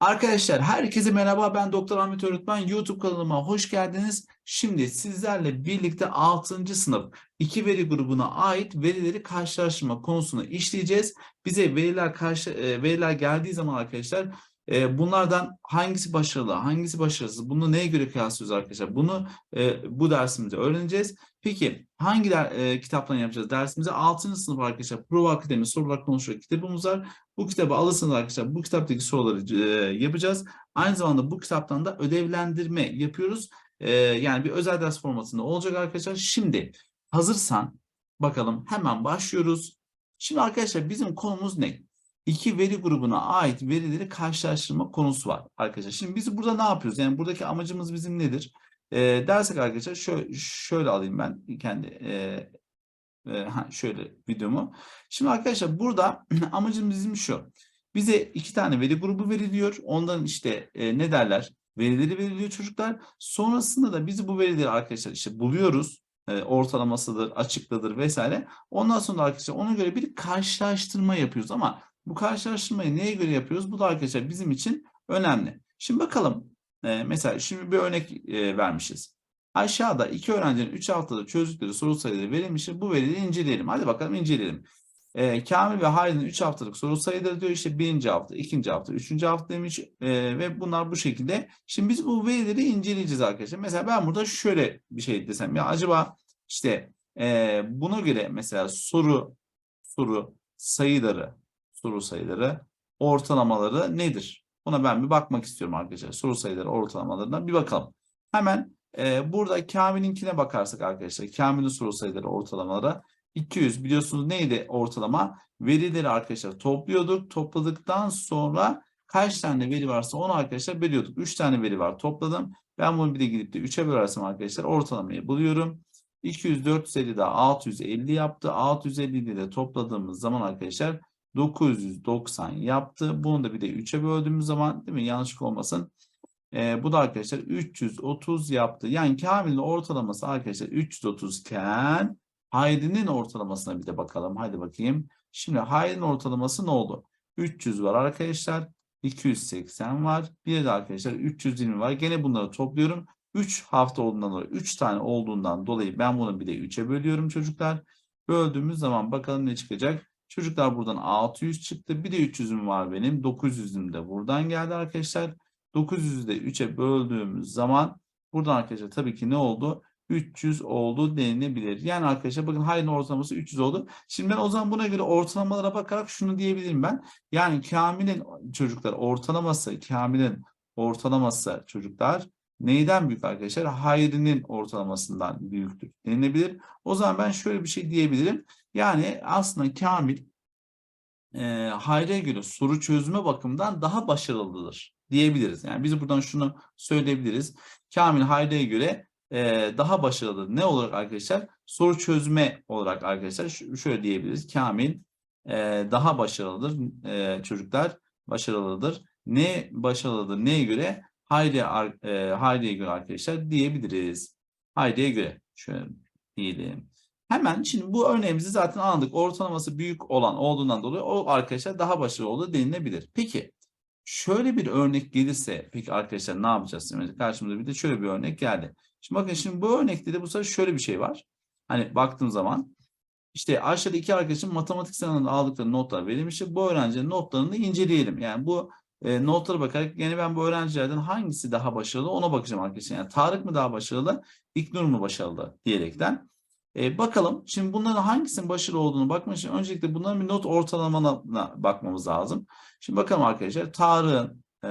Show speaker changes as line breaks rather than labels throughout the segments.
Arkadaşlar herkese merhaba ben Doktor Ahmet Öğretmen YouTube kanalıma hoş geldiniz. Şimdi sizlerle birlikte 6. sınıf 2 veri grubuna ait verileri karşılaştırma konusunu işleyeceğiz. Bize veriler karşı e, veriler geldiği zaman arkadaşlar e, bunlardan hangisi başarılı, hangisi başarısız, bunu neye göre kıyaslıyoruz arkadaşlar? Bunu e, bu dersimizde öğreneceğiz. Peki hangi der, kitaptan yapacağız dersimizi? 6. sınıf arkadaşlar Prova Akademi sorular konuşuyor kitabımız var. Bu kitabı alırsınız arkadaşlar. Bu kitaptaki soruları e, yapacağız. Aynı zamanda bu kitaptan da ödevlendirme yapıyoruz. E, yani bir özel ders formatında olacak arkadaşlar. Şimdi hazırsan bakalım hemen başlıyoruz. Şimdi arkadaşlar bizim konumuz ne? İki veri grubuna ait verileri karşılaştırma konusu var arkadaşlar. Şimdi biz burada ne yapıyoruz? Yani buradaki amacımız bizim nedir? E, dersek arkadaşlar şöyle, şöyle alayım ben kendi e, ha, şöyle videomu. Şimdi arkadaşlar burada amacımız bizim şu. Bize iki tane veri grubu veriliyor. Onların işte e, ne derler? Verileri veriliyor çocuklar. Sonrasında da biz bu verileri arkadaşlar işte buluyoruz. E, ortalamasıdır, açıklıdır vesaire. Ondan sonra arkadaşlar ona göre bir karşılaştırma yapıyoruz ama bu karşılaştırmayı neye göre yapıyoruz? Bu da arkadaşlar bizim için önemli. Şimdi bakalım. E, mesela şimdi bir örnek e, vermişiz. Aşağıda iki öğrencinin 3 haftada çözdükleri soru sayıları verilmiştir. Bu verileri inceleyelim. Hadi bakalım inceleyelim. Ee, Kamil ve Hayri'nin 3 haftalık soru sayıları diyor. İşte birinci hafta, ikinci hafta, üçüncü hafta demiş. Ee, ve bunlar bu şekilde. Şimdi biz bu verileri inceleyeceğiz arkadaşlar. Mesela ben burada şöyle bir şey desem. Ya acaba işte e, buna göre mesela soru soru sayıları soru sayıları ortalamaları nedir? Buna ben bir bakmak istiyorum arkadaşlar. Soru sayıları ortalamalarına bir bakalım. Hemen ee, burada Kamil'inkine bakarsak arkadaşlar Kamil'in soru sayıları ortalamaları 200 biliyorsunuz neydi ortalama? Verileri arkadaşlar topluyorduk. Topladıktan sonra kaç tane veri varsa onu arkadaşlar bölüyorduk. 3 tane veri var topladım. Ben bunu bir de gidip de 3'e bölersem arkadaşlar ortalamayı buluyorum. 200, 450 daha 650 yaptı. 650'yi de topladığımız zaman arkadaşlar 990 yaptı. Bunu da bir de 3'e böldüğümüz zaman değil mi? Yanlışlık olmasın. E, bu da arkadaşlar 330 yaptı. Yani Kamil'in ortalaması arkadaşlar 330 iken Hayri'nin ortalamasına bir de bakalım. Haydi bakayım. Şimdi Hayri'nin ortalaması ne oldu? 300 var arkadaşlar. 280 var. Bir de arkadaşlar 320 var. Gene bunları topluyorum. 3 hafta olduğundan dolayı 3 tane olduğundan dolayı ben bunu bir de 3'e bölüyorum çocuklar. Böldüğümüz zaman bakalım ne çıkacak. Çocuklar buradan 600 çıktı. Bir de 300'üm var benim. 900'üm de buradan geldi arkadaşlar. 900'ü de 3'e böldüğümüz zaman buradan arkadaşlar tabii ki ne oldu? 300 oldu denilebilir. Yani arkadaşlar bakın Hayri'nin ortalaması 300 oldu. Şimdi ben o zaman buna göre ortalamalara bakarak şunu diyebilirim ben. Yani Kamil'in çocuklar ortalaması, Kamil'in ortalaması çocuklar neyden büyük arkadaşlar? Hayri'nin ortalamasından büyüktür denilebilir. O zaman ben şöyle bir şey diyebilirim. Yani aslında Kamil e, Hayri'ye göre soru çözme bakımından daha başarılıdır diyebiliriz. Yani biz buradan şunu söyleyebiliriz. Kamil Hayri'ye göre e, daha başarılı. Ne olarak arkadaşlar? Soru çözme olarak arkadaşlar şöyle diyebiliriz. Kamil e, daha başarılıdır. E, çocuklar başarılıdır. Ne başarılıdır? Neye göre? Hayri, e, Hayri'ye göre arkadaşlar diyebiliriz. Hayri'ye göre. Şöyle diyelim. Hemen şimdi bu örneğimizi zaten anladık. Ortalaması büyük olan olduğundan dolayı o arkadaşlar daha başarılı olduğu denilebilir. Peki şöyle bir örnek gelirse peki arkadaşlar ne yapacağız? Şimdi karşımıza bir de şöyle bir örnek geldi. Şimdi bakın şimdi bu örnekte de bu sefer şöyle bir şey var. Hani baktığım zaman işte aşağıda iki arkadaşın matematik sınavında aldıkları notlar verilmiştir. Bu öğrencinin notlarını inceleyelim. Yani bu e, notlara bakarak yine ben bu öğrencilerden hangisi daha başarılı ona bakacağım arkadaşlar. Yani Tarık mı daha başarılı, İknur mu başarılı diyerekten. E, bakalım şimdi bunların hangisinin başarılı olduğunu bakmak için öncelikle bunların bir not ortalamana bakmamız lazım. Şimdi bakalım arkadaşlar Tarık'ın e,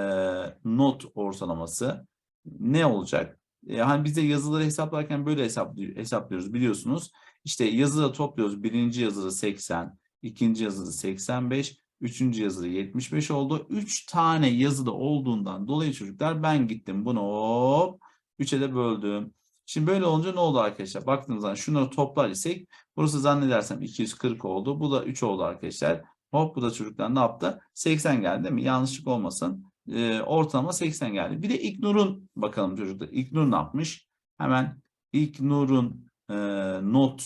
not ortalaması ne olacak? E, hani biz de yazıları hesaplarken böyle hesaplıyor, hesaplıyoruz biliyorsunuz. İşte yazıda topluyoruz. Birinci yazıda 80, ikinci yazıda 85, üçüncü yazıda 75 oldu. Üç tane yazıda olduğundan dolayı çocuklar ben gittim bunu hop 3'e de böldüm. Şimdi böyle olunca ne oldu arkadaşlar? Baktığınız zaman şunları toplar isek burası zannedersem 240 oldu. Bu da 3 oldu arkadaşlar. Hop bu da çocuklar ne yaptı? 80 geldi değil mi? Yanlışlık olmasın. Ee, ortalama 80 geldi. Bir de İknur'un bakalım çocuklar. İknur ne yapmış? Hemen İknur'un e, not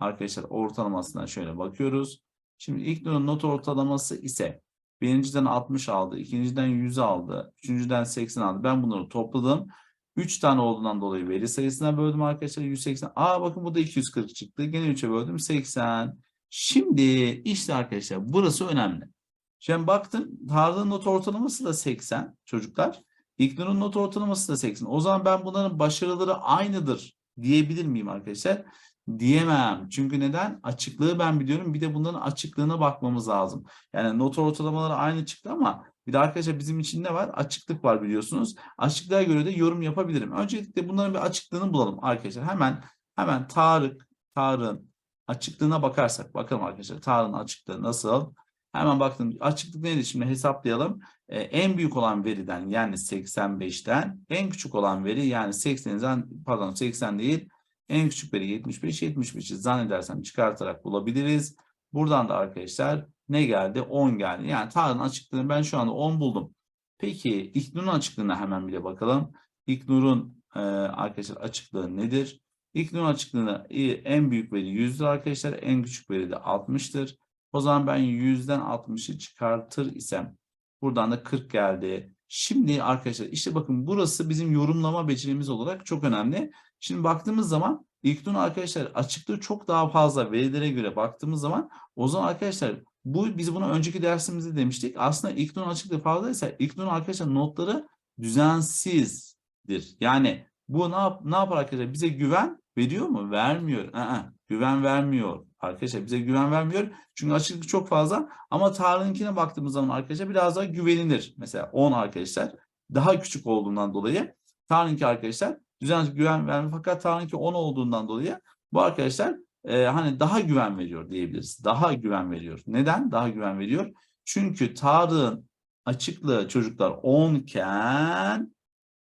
arkadaşlar ortalamasına şöyle bakıyoruz. Şimdi İknur'un not ortalaması ise Birinciden 60 aldı. ikinciden 100 aldı. Üçüncüden 80 aldı. Ben bunları topladım. 3 tane olduğundan dolayı veri sayısına böldüm arkadaşlar. 180. Aa bakın bu da 240 çıktı. Gene 3'e böldüm. 80. Şimdi işte arkadaşlar burası önemli. Şimdi baktım Tarık'ın not ortalaması da 80 çocuklar. İlknur'un not ortalaması da 80. O zaman ben bunların başarıları aynıdır diyebilir miyim arkadaşlar? Diyemem. Çünkü neden? Açıklığı ben biliyorum. Bir de bunların açıklığına bakmamız lazım. Yani not ortalamaları aynı çıktı ama bir de arkadaşlar bizim için ne var? Açıklık var biliyorsunuz. Açıklığa göre de yorum yapabilirim. Öncelikle bunların bir açıklığını bulalım arkadaşlar. Hemen hemen Tarık, Tarık'ın açıklığına bakarsak. Bakalım arkadaşlar Tarık'ın açıklığı nasıl? Hemen baktım. Açıklık neydi? Şimdi hesaplayalım. Ee, en büyük olan veriden yani 85'ten en küçük olan veri yani 80'den pardon 80 değil en küçük veri 75 75'i zannedersem çıkartarak bulabiliriz. Buradan da arkadaşlar ne geldi? 10 geldi. Yani Tarık'ın açıklığını ben şu anda 10 buldum. Peki İlknur'un açıklığına hemen bile bakalım. İlknur'un e, arkadaşlar açıklığı nedir? İlknur'un açıklığında e, en büyük veri 100'dür arkadaşlar. En küçük veri de 60'tır. O zaman ben 100'den 60'ı çıkartır isem buradan da 40 geldi. Şimdi arkadaşlar işte bakın burası bizim yorumlama becerimiz olarak çok önemli. Şimdi baktığımız zaman İlknur'un arkadaşlar açıklığı çok daha fazla verilere göre baktığımız zaman o zaman arkadaşlar bu biz bunu önceki dersimizde demiştik. Aslında İlknur'un açıklığı fazlaysa İlknur'un arkadaşlar notları düzensizdir. Yani bu ne, yap, ne yapar arkadaşlar? Bize güven veriyor mu? Vermiyor. Aa, güven vermiyor. Arkadaşlar bize güven vermiyor. Çünkü açıklık çok fazla. Ama Tarık'ınkine baktığımız zaman arkadaşlar biraz daha güvenilir. Mesela 10 arkadaşlar daha küçük olduğundan dolayı Tarık'ınki arkadaşlar düzenli güven vermiyor. Fakat Tarık'ınki 10 olduğundan dolayı bu arkadaşlar e, hani daha güven veriyor diyebiliriz. Daha güven veriyor. Neden? Daha güven veriyor. Çünkü Tarık'ın açıklığı çocuklar 10 iken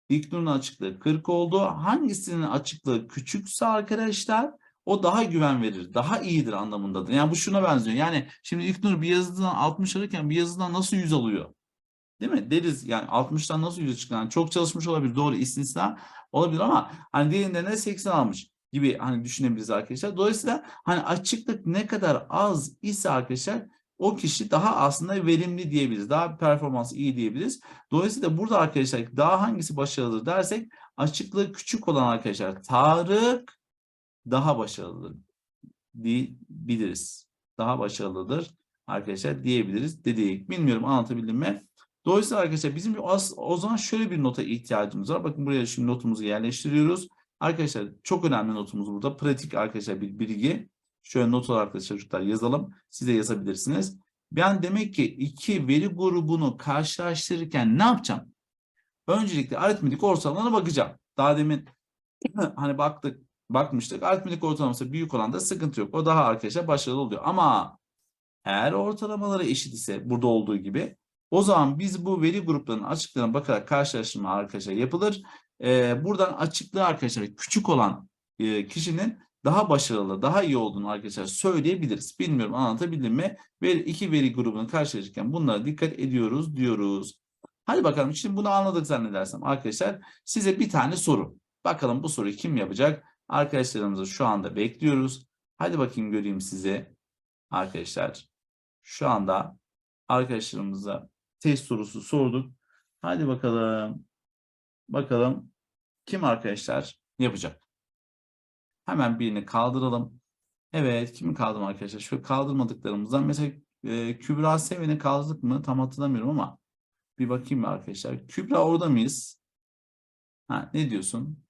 İlknur'un açıklığı 40 oldu. Hangisinin açıklığı küçükse arkadaşlar o daha güven verir. Daha iyidir anlamındadır. Yani bu şuna benziyor. Yani şimdi İlknur bir yazıdan 60 alırken bir yazıdan nasıl 100 alıyor? Değil mi? Deriz yani 60'tan nasıl 100'e çıktı? Yani çok çalışmış olabilir. Doğru istisna olabilir ama hani diğerinde ne 80 almış gibi hani düşünebiliriz arkadaşlar. Dolayısıyla hani açıklık ne kadar az ise arkadaşlar o kişi daha aslında verimli diyebiliriz. Daha performans iyi diyebiliriz. Dolayısıyla burada arkadaşlar daha hangisi başarılıdır dersek açıklığı küçük olan arkadaşlar Tarık daha başarılıdır diyebiliriz. Daha başarılıdır arkadaşlar diyebiliriz dedik. Bilmiyorum anlatabildim mi? Dolayısıyla arkadaşlar bizim az, o zaman şöyle bir nota ihtiyacımız var. Bakın buraya şimdi notumuzu yerleştiriyoruz. Arkadaşlar çok önemli notumuz burada. Pratik arkadaşlar bir bilgi. Şöyle not olarak çocuklar yazalım. Siz de yazabilirsiniz. Ben demek ki iki veri grubunu karşılaştırırken ne yapacağım? Öncelikle aritmetik ortalamalarına bakacağım. Daha demin hani baktık, bakmıştık. Aritmetik ortalaması büyük olan da sıkıntı yok. O daha arkadaşlar başarılı oluyor. Ama eğer ortalamaları eşit ise burada olduğu gibi o zaman biz bu veri gruplarının açıklığına bakarak karşılaştırma arkadaşlar yapılır. Ee, buradan açıklığı arkadaşlar küçük olan e, kişinin daha başarılı, daha iyi olduğunu arkadaşlar söyleyebiliriz. Bilmiyorum anlatabildim mi? Ve iki veri grubunu karşılaşırken bunlara dikkat ediyoruz diyoruz. Hadi bakalım şimdi bunu anladık zannedersem arkadaşlar size bir tane soru. Bakalım bu soruyu kim yapacak? Arkadaşlarımızı şu anda bekliyoruz. Hadi bakayım göreyim size arkadaşlar. Şu anda arkadaşlarımıza test sorusu sorduk. Hadi bakalım. Bakalım kim arkadaşlar yapacak? Hemen birini kaldıralım. Evet, kimi kaldırdım arkadaşlar? Şu kaldırmadıklarımızdan mesela e, Kübra Seven'i kaldırdık mı? Tam hatırlamıyorum ama bir bakayım arkadaşlar. Kübra orada mıyız? Ha, ne diyorsun?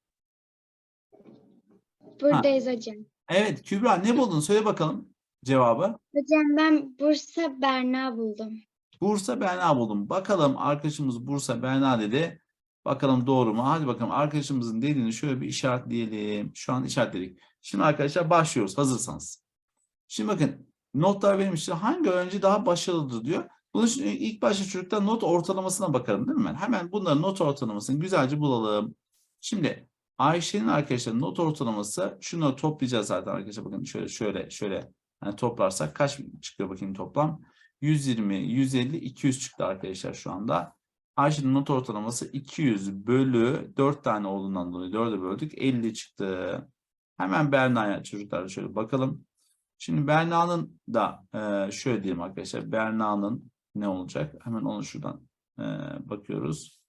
Buradayız hocam.
Evet, Kübra ne buldun? Söyle bakalım cevabı.
Hocam ben Bursa Berna buldum.
Bursa Berna buldum. Bakalım arkadaşımız Bursa Berna dedi. Bakalım doğru mu? Hadi bakalım arkadaşımızın dediğini şöyle bir işaretleyelim. Şu an işaretledik. Şimdi arkadaşlar başlıyoruz hazırsanız. Şimdi bakın notlar verilmiştir. Hangi öğrenci daha başarılıdır diyor. Bunun için ilk başta çocuklar not ortalamasına bakalım değil mi? Hemen bunların not ortalamasını güzelce bulalım. Şimdi Ayşe'nin arkadaşlar not ortalaması şunu toplayacağız zaten arkadaşlar bakın şöyle şöyle şöyle hani toplarsak kaç çıkıyor bakayım toplam? 120, 150, 200 çıktı arkadaşlar şu anda. Ayşe'nin not ortalaması 200 bölü 4 tane olduğundan dolayı 4'e böldük 50 çıktı. Hemen Berna'ya çocuklar şöyle bakalım. Şimdi Berna'nın da e, şöyle diyelim arkadaşlar. Berna'nın ne olacak? Hemen onu şuradan e, bakıyoruz.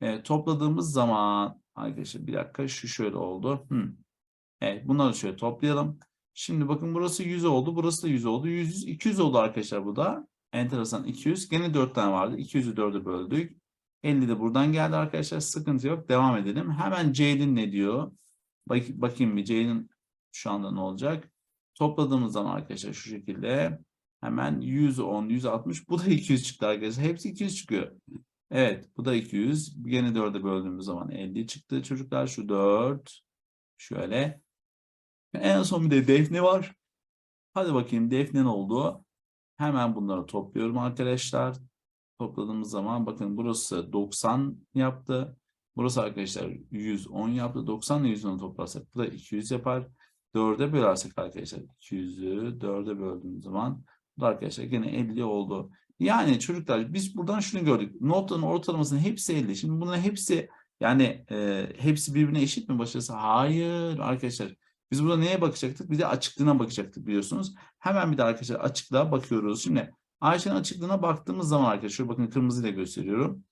E, topladığımız zaman arkadaşlar bir dakika şu şöyle oldu. Evet bunları şöyle toplayalım. Şimdi bakın burası 100 oldu. Burası da 100 oldu. 100, 100 200 oldu arkadaşlar bu da. Enteresan 200. Gene 4 tane vardı. 200'ü 4'e böldük. 50 de buradan geldi arkadaşlar. Sıkıntı yok. Devam edelim. Hemen Ceylin ne diyor? Bak, bakayım bir Ceylin şu anda ne olacak? Topladığımız zaman arkadaşlar şu şekilde hemen 110, 160. Bu da 200 çıktı arkadaşlar. Hepsi 200 çıkıyor. Evet bu da 200. Gene 4'e böldüğümüz zaman 50 çıktı çocuklar. Şu 4. Şöyle. En son bir de Defne var. Hadi bakayım Defne ne oldu? Hemen bunları topluyorum arkadaşlar. Topladığımız zaman bakın burası 90 yaptı. Burası arkadaşlar 110 yaptı. 90 ile 110'u toplarsak bu da 200 yapar. 4'e bölersek arkadaşlar 200'ü 4'e böldüğümüz zaman bu da arkadaşlar gene 50 oldu. Yani çocuklar biz buradan şunu gördük. Notların ortalamasının hepsi 50. Şimdi bunların hepsi yani e, hepsi birbirine eşit mi başarısı? Hayır arkadaşlar. Biz burada neye bakacaktık? Bir de açıklığına bakacaktık biliyorsunuz. Hemen bir de arkadaşlar açıklığa bakıyoruz. Şimdi Ayşe'nin açıklığına baktığımız zaman arkadaşlar bakın kırmızıyla gösteriyorum.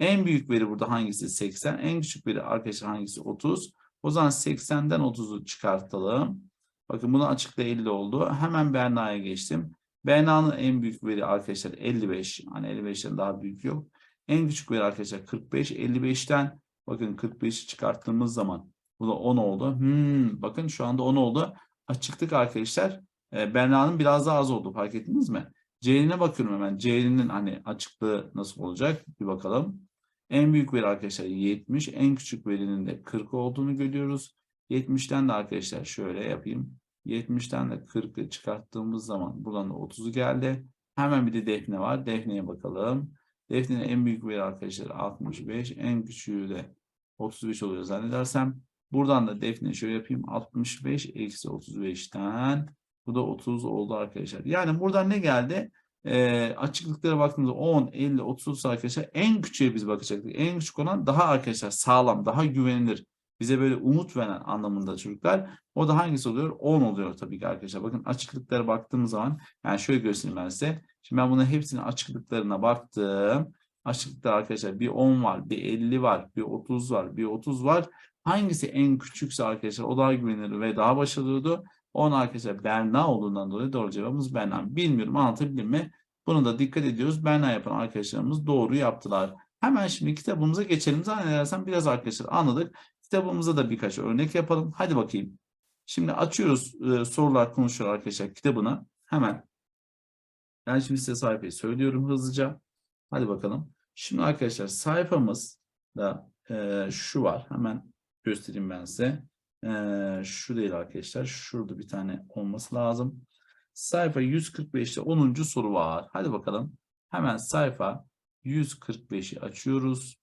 En büyük veri burada hangisi? 80. En küçük veri arkadaşlar hangisi? 30. O zaman 80'den 30'u çıkartalım. Bakın bunun açıklığı 50 oldu. Hemen Berna'ya geçtim. Berna'nın en büyük veri arkadaşlar 55. Hani 55'ten daha büyük yok. En küçük veri arkadaşlar 45. 55'ten bakın 45'i çıkarttığımız zaman bu da 10 oldu. Hmm, bakın şu anda 10 oldu. Açıklık arkadaşlar e, Berna'nın biraz daha az oldu. Fark ettiniz mi? C'line bakıyorum hemen. C'nin hani açıklığı nasıl olacak? Bir bakalım. En büyük veri arkadaşlar 70. En küçük verinin de 40 olduğunu görüyoruz. 70'ten de arkadaşlar şöyle yapayım. 70'ten de 40'ı çıkarttığımız zaman buradan da 30'u geldi. Hemen bir de Defne var. Defne'ye bakalım. Defne'nin en büyük veri arkadaşlar 65. En küçüğü de 35 oluyor zannedersem. Buradan da şöyle yapayım. 65 eksi 35'ten bu da 30 oldu arkadaşlar. Yani buradan ne geldi? Ee, açıklıklara baktığımızda 10, 50, 30 arkadaşlar en küçüğe biz bakacaktık. En küçük olan daha arkadaşlar sağlam, daha güvenilir. Bize böyle umut veren anlamında çocuklar. O da hangisi oluyor? 10 oluyor tabii ki arkadaşlar. Bakın açıklıklara baktığımız zaman yani şöyle göstereyim ben size. Şimdi ben bunların hepsinin açıklıklarına baktım. Açıklıklar arkadaşlar bir 10 var, bir 50 var, bir 30 var, bir 30 var. Hangisi en küçükse arkadaşlar o daha güvenilir ve daha başarılıydı. Onun arkadaşlar Berna olduğundan dolayı doğru cevabımız Berna. Bilmiyorum anlatabildim mi? Bunu da dikkat ediyoruz. Berna yapan arkadaşlarımız doğru yaptılar. Hemen şimdi kitabımıza geçelim. Zannedersem biraz arkadaşlar anladık. Kitabımıza da birkaç örnek yapalım. Hadi bakayım. Şimdi açıyoruz e, sorular konuşuyor arkadaşlar kitabına. Hemen. Ben şimdi size sayfayı söylüyorum hızlıca. Hadi bakalım. Şimdi arkadaşlar sayfamızda e, şu var. Hemen göstereyim ben size. Ee, şu değil arkadaşlar. Şurada bir tane olması lazım. Sayfa 145'te 10. soru var. Hadi bakalım. Hemen sayfa 145'i açıyoruz.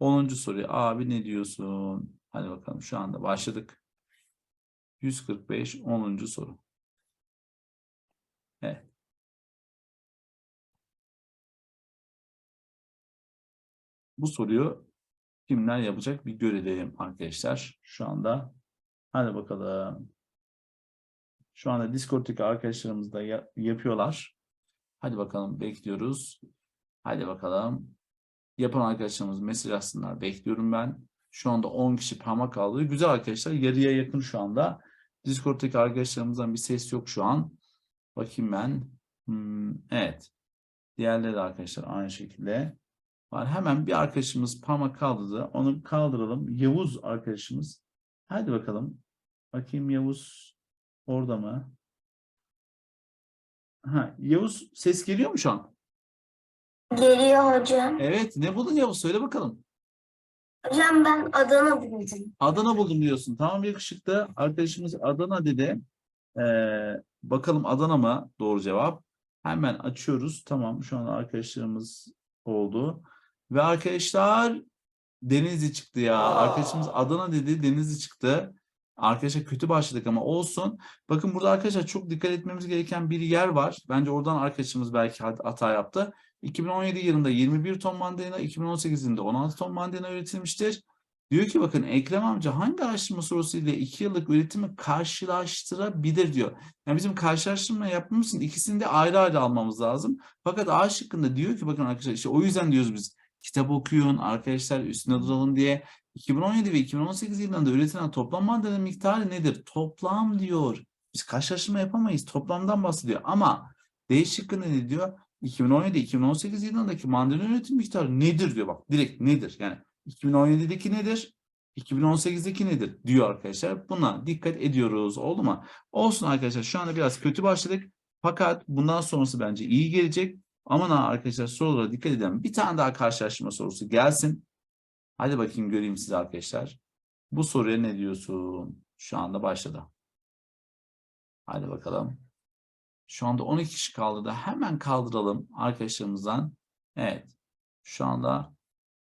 10. soruyu abi ne diyorsun? Hadi bakalım şu anda başladık. 145 10. soru. Evet. Bu soruyu kimler yapacak bir görelim arkadaşlar şu anda. Hadi bakalım. Şu anda Discord'daki arkadaşlarımız da ya- yapıyorlar. Hadi bakalım bekliyoruz. Hadi bakalım. Yapan arkadaşlarımız mesaj atsınlar. Bekliyorum ben. Şu anda 10 kişi parmak kaldı. Güzel arkadaşlar. Yarıya yakın şu anda. Discord'daki arkadaşlarımızdan bir ses yok şu an. Bakayım ben. Hmm, evet. Diğerleri de arkadaşlar aynı şekilde var. Hemen bir arkadaşımız parmak kaldırdı. Onu kaldıralım. Yavuz arkadaşımız. Hadi bakalım. Bakayım Yavuz orada mı? Ha, Yavuz ses geliyor mu şu an?
Geliyor hocam.
Evet. Ne buldun Yavuz? Söyle bakalım.
Hocam ben Adana buldum.
Adana buldum diyorsun. Tamam yakışıklı. Arkadaşımız Adana dedi. Ee, bakalım Adana mı? Doğru cevap. Hemen açıyoruz. Tamam şu an arkadaşlarımız oldu. Ve arkadaşlar Denizli çıktı ya. Arkadaşımız Adana dedi Denizli çıktı. Arkadaşlar kötü başladık ama olsun. Bakın burada arkadaşlar çok dikkat etmemiz gereken bir yer var. Bence oradan arkadaşımız belki hat- hata yaptı. 2017 yılında 21 ton mandalina, 2018 yılında 16 ton mandalina üretilmiştir. Diyor ki bakın Ekrem amca hangi araştırma sorusu ile 2 yıllık üretimi karşılaştırabilir diyor. Yani bizim karşılaştırma yapmamız için ikisini de ayrı ayrı almamız lazım. Fakat A şıkkında diyor ki bakın arkadaşlar işte o yüzden diyoruz biz kitap okuyun arkadaşlar üstüne duralım diye. 2017 ve 2018 yıllarında üretilen toplam maddelerin miktarı nedir? Toplam diyor. Biz karşılaştırma yapamayız. Toplamdan bahsediyor. Ama D şıkkında ne diyor? 2017-2018 yılındaki mandalina üretim miktarı nedir diyor bak direkt nedir yani 2017'deki nedir 2018'deki nedir diyor arkadaşlar buna dikkat ediyoruz oldu mu olsun arkadaşlar şu anda biraz kötü başladık fakat bundan sonrası bence iyi gelecek aman ha arkadaşlar sorulara dikkat edelim bir tane daha karşılaştırma sorusu gelsin hadi bakayım göreyim sizi arkadaşlar bu soruya ne diyorsun şu anda başladı hadi bakalım şu anda 12 kişi kaldı da hemen kaldıralım arkadaşlarımızdan. Evet. Şu anda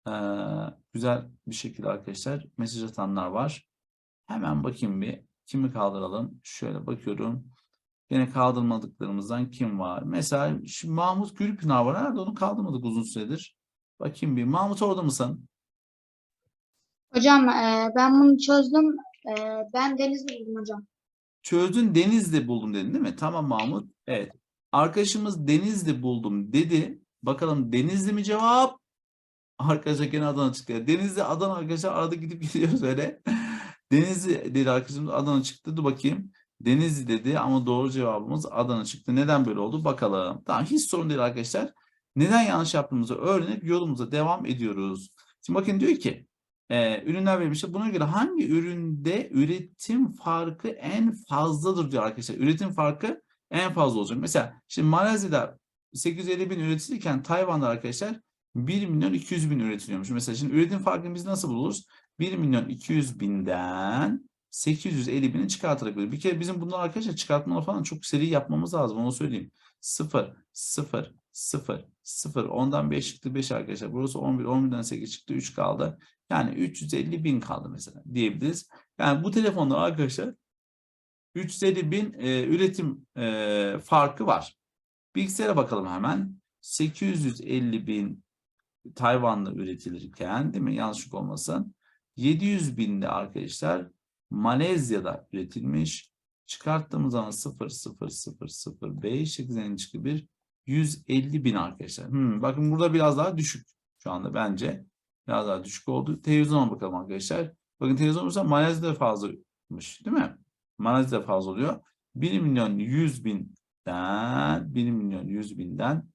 eee, güzel bir şekilde arkadaşlar mesaj atanlar var. Hemen bakayım bir. Kimi kaldıralım? Şöyle bakıyorum. Yine kaldırmadıklarımızdan kim var? Mesela şu Mahmut Gülpınar var. Nerede onu kaldırmadık uzun süredir. Bakayım bir. Mahmut orada mısın?
Hocam e, ben bunu çözdüm. E, ben Denizli buldum hocam.
Çözdün Denizli buldum dedin değil mi? Tamam Mahmut. Evet. Arkadaşımız Denizli buldum dedi. Bakalım Denizli mi cevap? Arkadaşlar gene Adana çıktı. Denizli Adana arkadaşlar arada gidip gidiyoruz öyle. Denizli dedi arkadaşımız Adana çıktı. Dur bakayım. Denizli dedi ama doğru cevabımız Adana çıktı. Neden böyle oldu? Bakalım. Tamam hiç sorun değil arkadaşlar. Neden yanlış yaptığımızı öğrenip yolumuza devam ediyoruz. Şimdi bakın diyor ki e, ürünler verilmiştir. Buna göre hangi üründe üretim farkı en fazladır diyor arkadaşlar. Üretim farkı en fazla olacak. Mesela şimdi Malezya'da 850 bin üretilirken Tayvan'da arkadaşlar 1 milyon 200 bin üretiliyormuş. Mesela şimdi üretim farkını biz nasıl buluruz? 1 milyon 200 binden 850 bini çıkartarak böyle. Bir kere bizim bunları arkadaşlar çıkartmalar falan çok seri yapmamız lazım. Onu söyleyeyim. 0, 0, 0, 0. Ondan 5 çıktı 5 arkadaşlar. Burası 11, 11'den 8 çıktı 3 kaldı. Yani 350 bin kaldı mesela diyebiliriz. Yani bu telefonda arkadaşlar 350 bin e, üretim e, farkı var. Bilgisayara bakalım hemen. 850 bin Tayvan'da üretilirken değil mi? Yanlışlık olmasın. 700 binde arkadaşlar Malezya'da üretilmiş. Çıkarttığımız zaman 0 0 0 0 5 8 çıktı bir 150 bin arkadaşlar. Hmm, bakın burada biraz daha düşük şu anda bence. Biraz daha düşük oldu. Televizyona bakalım arkadaşlar. Bakın televizyon olursa Malezya'da fazlamış değil mi? Malezya'da fazla oluyor. 1 milyon 100 binden 1 milyon 100 binden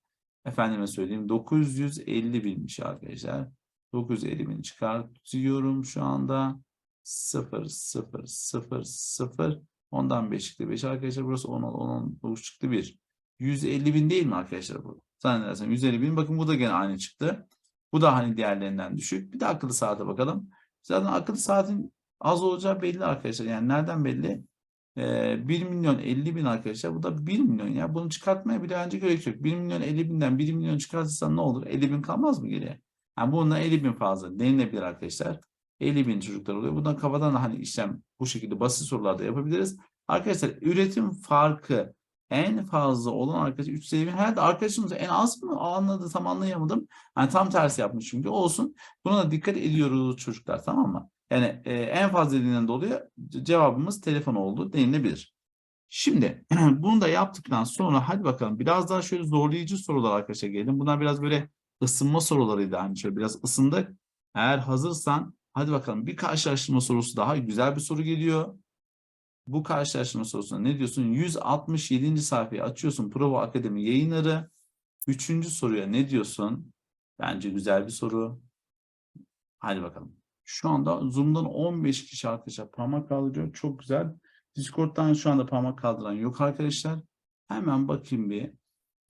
efendime söyleyeyim 950 binmiş arkadaşlar. 950 bin çıkartıyorum şu anda. 0 0 0 0 ondan 5 çıktı 5 arkadaşlar burası 10 10 10 çıktı 1. 150 bin değil mi arkadaşlar bu? Zannedersem 150 bin. Bakın bu da gene aynı çıktı. Bu da hani diğerlerinden düşük. Bir de akıllı saate bakalım. Zaten akıllı saatin az olacağı belli arkadaşlar. Yani nereden belli? Ee, 1 milyon 50 bin arkadaşlar. Bu da 1 milyon ya. Bunu çıkartmaya bile önce gerek yok. 1 milyon 50 binden 1 milyon çıkartırsan ne olur? 50 bin kalmaz mı geriye? Yani bundan 50 bin fazla denilebilir arkadaşlar. 50 bin çocuklar oluyor. Bundan kafadan da hani işlem bu şekilde basit sorularda yapabiliriz. Arkadaşlar üretim farkı en fazla olan arkadaş 350 bin. Herhalde arkadaşımız en az mı anladı tam anlayamadım. Yani tam tersi yapmış çünkü olsun. Buna da dikkat ediyoruz çocuklar tamam mı? Yani e, en fazla dediğinden dolayı cevabımız telefon oldu denilebilir. Şimdi bunu da yaptıktan sonra hadi bakalım biraz daha şöyle zorlayıcı sorular arkadaşlar gelelim. Bunlar biraz böyle ısınma sorularıydı. Hani şöyle biraz ısındık. Eğer hazırsan hadi bakalım bir karşılaştırma sorusu daha güzel bir soru geliyor. Bu karşılaştırma sorusuna ne diyorsun? 167. sayfayı açıyorsun Prova Akademi yayınları. Üçüncü soruya ne diyorsun? Bence güzel bir soru. Hadi bakalım. Şu anda Zoom'dan 15 kişi arkadaşlar parmak kaldırıyor. Çok güzel. Discord'dan şu anda parmak kaldıran yok arkadaşlar. Hemen bakayım bir.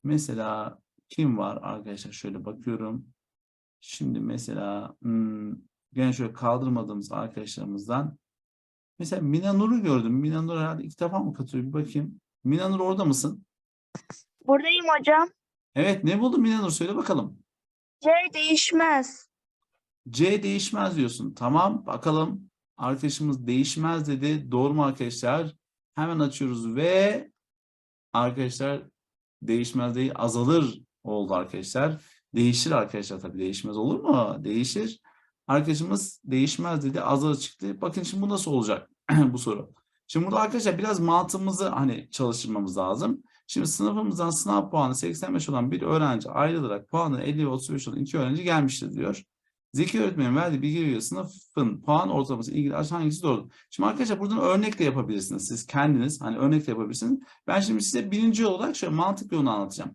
Mesela kim var arkadaşlar? Şöyle bakıyorum. Şimdi mesela hmm, gene şöyle kaldırmadığımız arkadaşlarımızdan Mesela Mina Nur'u gördüm. Mina Nur herhalde ilk defa mı katılıyor? Bir bakayım. Mina Nur orada mısın?
Buradayım hocam.
Evet ne buldun Mina Nur? Söyle bakalım.
C değişmez.
C değişmez diyorsun. Tamam bakalım. Arkadaşımız değişmez dedi. Doğru mu arkadaşlar? Hemen açıyoruz ve arkadaşlar değişmez değil azalır oldu arkadaşlar. Değişir arkadaşlar tabii değişmez olur mu? Değişir. Arkadaşımız değişmez dedi. Azalır çıktı. Bakın şimdi bu nasıl olacak bu soru. Şimdi burada arkadaşlar biraz mantığımızı hani çalıştırmamız lazım. Şimdi sınıfımızdan sınav puanı 85 olan bir öğrenci ayrılarak puanı 50 ve 35 olan iki öğrenci gelmiştir diyor. Zeki öğretmenin verdiği bilgiye göre sınıfın puan ortalaması ilgili hangisi doğru? Şimdi arkadaşlar buradan örnek de yapabilirsiniz. Siz kendiniz hani örnek de yapabilirsiniz. Ben şimdi size birinci olarak şöyle mantık yolunu anlatacağım.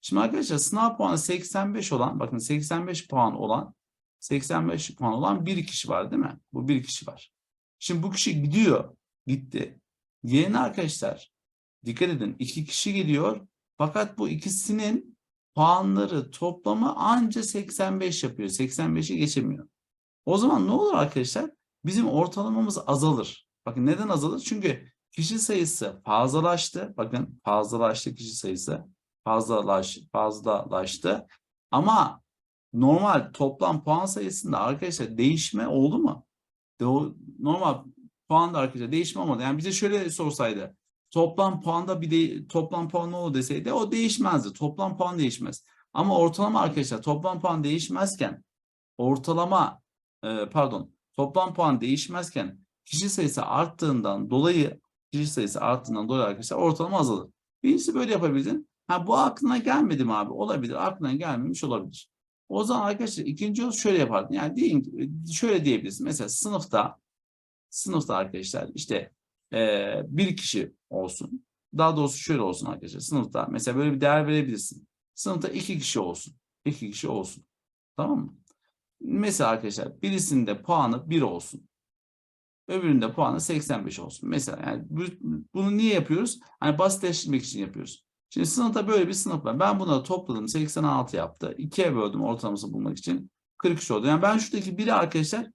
Şimdi arkadaşlar sınav puanı 85 olan bakın 85 puan olan 85 puan olan bir kişi var değil mi? Bu bir kişi var. Şimdi bu kişi gidiyor. Gitti. Yerine arkadaşlar dikkat edin iki kişi geliyor. Fakat bu ikisinin puanları toplamı anca 85 yapıyor. 85'i geçemiyor. O zaman ne olur arkadaşlar? Bizim ortalamamız azalır. Bakın neden azalır? Çünkü kişi sayısı fazlalaştı. Bakın fazlalaştı kişi sayısı. Fazlalaş, fazlalaştı. Ama normal toplam puan sayısında arkadaşlar değişme oldu mu? De o normal puanda arkadaşlar değişme olmadı. Yani bize şöyle sorsaydı. Toplam puanda bir de toplam puan ne oldu deseydi o değişmezdi. Toplam puan değişmez. Ama ortalama arkadaşlar toplam puan değişmezken ortalama e, pardon toplam puan değişmezken kişi sayısı arttığından dolayı kişi sayısı arttığından dolayı arkadaşlar ortalama azalır. Birincisi böyle yapabildin. Ha bu aklına gelmedi mi abi? Olabilir. Aklına gelmemiş olabilir. O zaman arkadaşlar ikinci yol şöyle yapardın. Yani diyelim ki- şöyle diyebilirsin. Mesela sınıfta sınıfta arkadaşlar işte eee, bir kişi olsun. Daha doğrusu şöyle olsun arkadaşlar. Sınıfta mesela böyle bir değer verebilirsin. Sınıfta iki kişi olsun. İki kişi olsun. Tamam mı? Mesela arkadaşlar birisinde puanı 1 olsun. Öbüründe puanı 85 olsun. Mesela yani bu- bunu niye yapıyoruz? Hani basitleştirmek için yapıyoruz. Şimdi sınıfta böyle bir sınıf var. Ben bunları topladım 86 yaptı. 2'ye böldüm ortalaması bulmak için. 43 oldu. Yani ben şuradaki biri arkadaşlar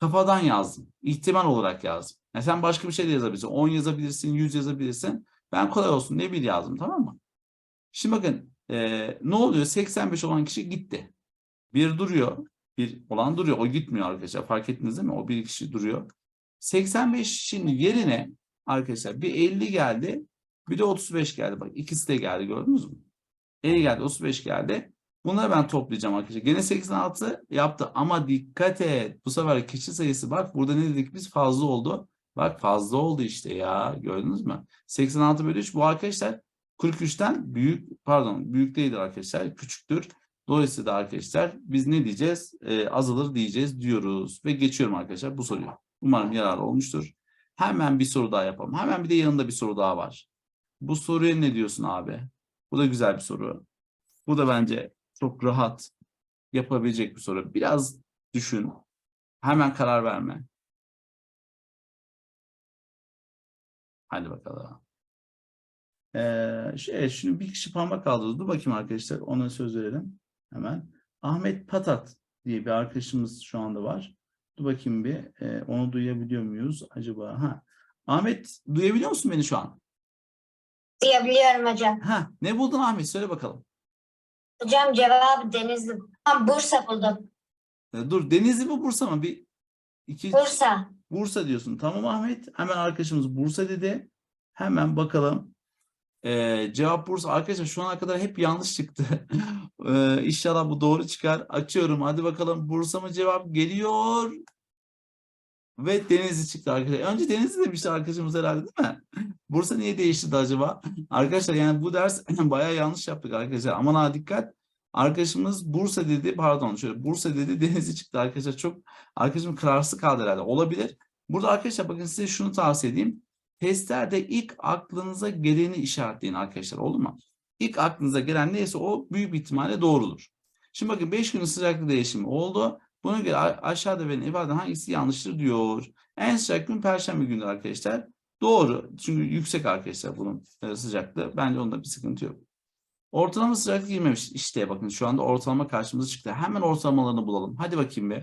kafadan yazdım. İhtimal olarak yazdım. Yani sen başka bir şey de yazabilirsin. 10 yazabilirsin, 100 yazabilirsin. Ben kolay olsun diye bir yazdım tamam mı? Şimdi bakın eee, ne oluyor? 85 olan kişi gitti. Bir duruyor. Bir olan duruyor. O gitmiyor arkadaşlar. Fark ettiniz değil mi? O bir kişi duruyor. 85'in yerine arkadaşlar bir 50 geldi. Bir de 35 geldi. Bak ikisi de geldi gördünüz mü? 50 geldi 35 geldi. Bunları ben toplayacağım arkadaşlar. Gene 86 yaptı ama dikkat et. Bu sefer kişi sayısı bak burada ne dedik biz fazla oldu. Bak fazla oldu işte ya gördünüz mü? 86 bölü 3 bu arkadaşlar 43'ten büyük pardon büyük değildir arkadaşlar küçüktür. Dolayısıyla arkadaşlar biz ne diyeceğiz? Ee, azalır diyeceğiz diyoruz. Ve geçiyorum arkadaşlar bu soruyu. Umarım yararlı olmuştur. Hemen bir soru daha yapalım. Hemen bir de yanında bir soru daha var. Bu soruya ne diyorsun abi? Bu da güzel bir soru. Bu da bence çok rahat yapabilecek bir soru. Biraz düşün. Hemen karar verme. Hadi bakalım. Ee, şey, şimdi bir kişi parmak kaldırdı. Dur bakayım arkadaşlar. Ona söz verelim. Hemen. Ahmet Patat diye bir arkadaşımız şu anda var. Dur bakayım bir. Ee, onu duyabiliyor muyuz acaba? Ha. Ahmet duyabiliyor musun beni şu an?
Duyabiliyorum hocam.
Ha, ne buldun Ahmet? Söyle bakalım.
Hocam cevabı Denizli. Ha, Bursa buldum.
Ee, dur Denizli mi Bursa mı? Bir iki
Bursa.
Bursa diyorsun. Tamam Ahmet. Hemen arkadaşımız Bursa dedi. Hemen bakalım. Ee, cevap Bursa. Arkadaşlar şu ana kadar hep yanlış çıktı. ee, inşallah bu doğru çıkar. Açıyorum. Hadi bakalım. Bursa mı cevap geliyor? Ve Denizli çıktı arkadaşlar. Önce Denizli demişti arkadaşımız herhalde değil mi? Bursa niye değişti acaba? Arkadaşlar yani bu ders bayağı yanlış yaptık arkadaşlar. Aman ha dikkat. Arkadaşımız Bursa dedi. Pardon şöyle Bursa dedi. Denizli çıktı arkadaşlar. Çok arkadaşım kararsız kaldı herhalde. Olabilir. Burada arkadaşlar bakın size şunu tavsiye edeyim. Testlerde ilk aklınıza geleni işaretleyin arkadaşlar. Oldu mu? İlk aklınıza gelen neyse o büyük ihtimalle doğrudur. Şimdi bakın 5 günün sıcaklık değişimi oldu. Buna göre aşağıda verilen ifade hangisi yanlıştır diyor. En sıcak gün Perşembe günü arkadaşlar. Doğru. Çünkü yüksek arkadaşlar bunun e, sıcaklığı. Bence onda bir sıkıntı yok. Ortalama sıcaklık girmemiş. İşte bakın şu anda ortalama karşımıza çıktı. Hemen ortalamalarını bulalım. Hadi bakayım bir.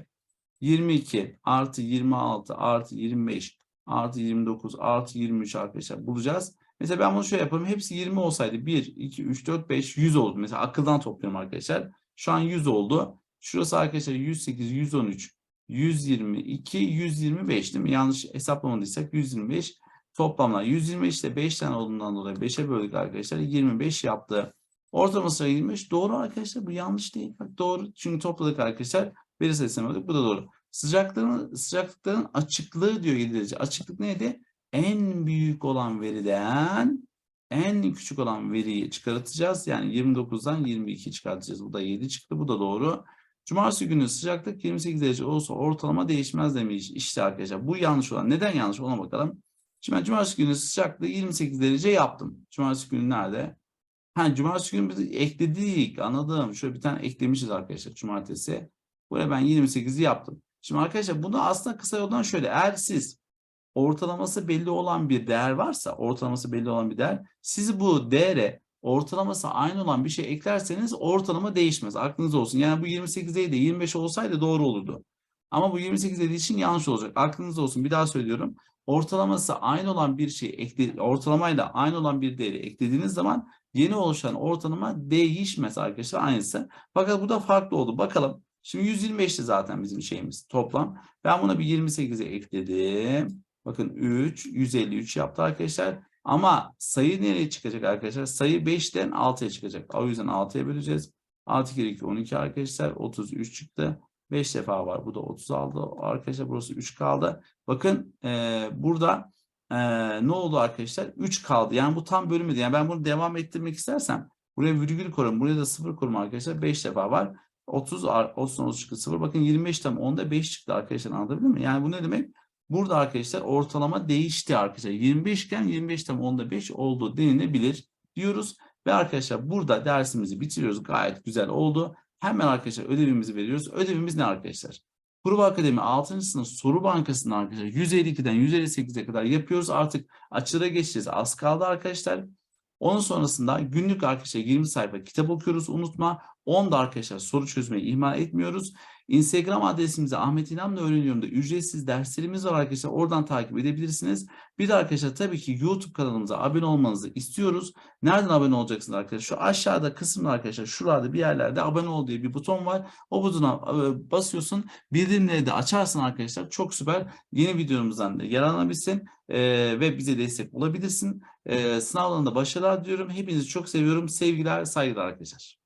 22 artı 26 artı 25 artı 29 artı 23 arkadaşlar bulacağız. Mesela ben bunu şöyle yapalım. Hepsi 20 olsaydı 1, 2, 3, 4, 5, 100 oldu. Mesela akıldan topluyorum arkadaşlar. Şu an 100 oldu. Şurası arkadaşlar 108, 113, 122, 125 değil mi? Yanlış hesaplamadıysak 125 toplamlar. 125 de 5 tane olduğundan dolayı 5'e böldük arkadaşlar. 25 yaptı. Ortalama sayı 25. Doğru arkadaşlar bu yanlış değil. Bak doğru. Çünkü topladık arkadaşlar. Veri sayısını böldük. Bu da doğru. Sıcaklığın, sıcaklıkların açıklığı diyor 7 derece. Açıklık neydi? En büyük olan veriden en küçük olan veriyi çıkartacağız. Yani 29'dan 22 çıkartacağız. Bu da 7 çıktı. Bu da doğru. Cumartesi günü sıcaklık 28 derece olsa ortalama değişmez demiş. İşte arkadaşlar bu yanlış olan. Neden yanlış ona bakalım. Şimdi ben cumartesi günü sıcaklığı 28 derece yaptım. Cumartesi günü nerede? Ha cumartesi günü biz ekledik. Anladım. Şöyle bir tane eklemişiz arkadaşlar cumartesi. Buraya ben 28'i yaptım. Şimdi arkadaşlar bunu aslında kısa yoldan şöyle. Eğer siz ortalaması belli olan bir değer varsa, ortalaması belli olan bir değer, siz bu değere ortalaması aynı olan bir şey eklerseniz ortalama değişmez. Aklınızda olsun. Yani bu 28 değil de 25 olsaydı doğru olurdu. Ama bu 28 dediği için yanlış olacak. Aklınızda olsun. Bir daha söylüyorum. Ortalaması aynı olan bir şey ekle, ortalamayla aynı olan bir değeri eklediğiniz zaman yeni oluşan ortalama değişmez arkadaşlar aynısı. Fakat bu da farklı oldu. Bakalım. Şimdi 125'ti zaten bizim şeyimiz toplam. Ben buna bir 28'e ekledim. Bakın 3, 153 yaptı arkadaşlar. Ama sayı nereye çıkacak arkadaşlar? Sayı 5'ten 6'ya çıkacak. O yüzden 6'ya böleceğiz. 6 kere 2 12 arkadaşlar. 33 çıktı. 5 defa var. Bu da 30 aldı. Arkadaşlar burası 3 kaldı. Bakın eee, burada eee, ne oldu arkadaşlar? 3 kaldı. Yani bu tam bölümüydü. Yani ben bunu devam ettirmek istersem buraya virgül koyarım. Buraya da 0 koyarım arkadaşlar. 5 defa var. 30 ar- 30 30 çıktı 0. Bakın 25 tam 10'da 5 çıktı arkadaşlar anlatabildim mi? Yani bu ne demek? Burada arkadaşlar ortalama değişti arkadaşlar. 25 iken 25 tam 10'da 5 oldu denilebilir diyoruz. Ve arkadaşlar burada dersimizi bitiriyoruz. Gayet güzel oldu. Hemen arkadaşlar ödevimizi veriyoruz. Ödevimiz ne arkadaşlar? Kurba Akademi 6. sınıf soru bankasını arkadaşlar 152'den 158'e kadar yapıyoruz. Artık açılara geçeceğiz. Az kaldı arkadaşlar. Onun sonrasında günlük arkadaşlar 20 sayfa kitap okuyoruz unutma. 10 da arkadaşlar soru çözmeyi ihmal etmiyoruz. Instagram adresimize Ahmet İnan'la öğreniyorum da ücretsiz derslerimiz var arkadaşlar. Oradan takip edebilirsiniz. Bir de arkadaşlar tabii ki YouTube kanalımıza abone olmanızı istiyoruz. Nereden abone olacaksınız arkadaşlar? Şu aşağıda kısımda arkadaşlar şurada bir yerlerde abone ol diye bir buton var. O butona e, basıyorsun. Bildirimleri de açarsın arkadaşlar. Çok süper. Yeni videomuzdan da yararlanabilsin e, ve bize destek olabilirsin. E, sınavlarında başarılar diyorum. Hepinizi çok seviyorum. Sevgiler, saygılar arkadaşlar.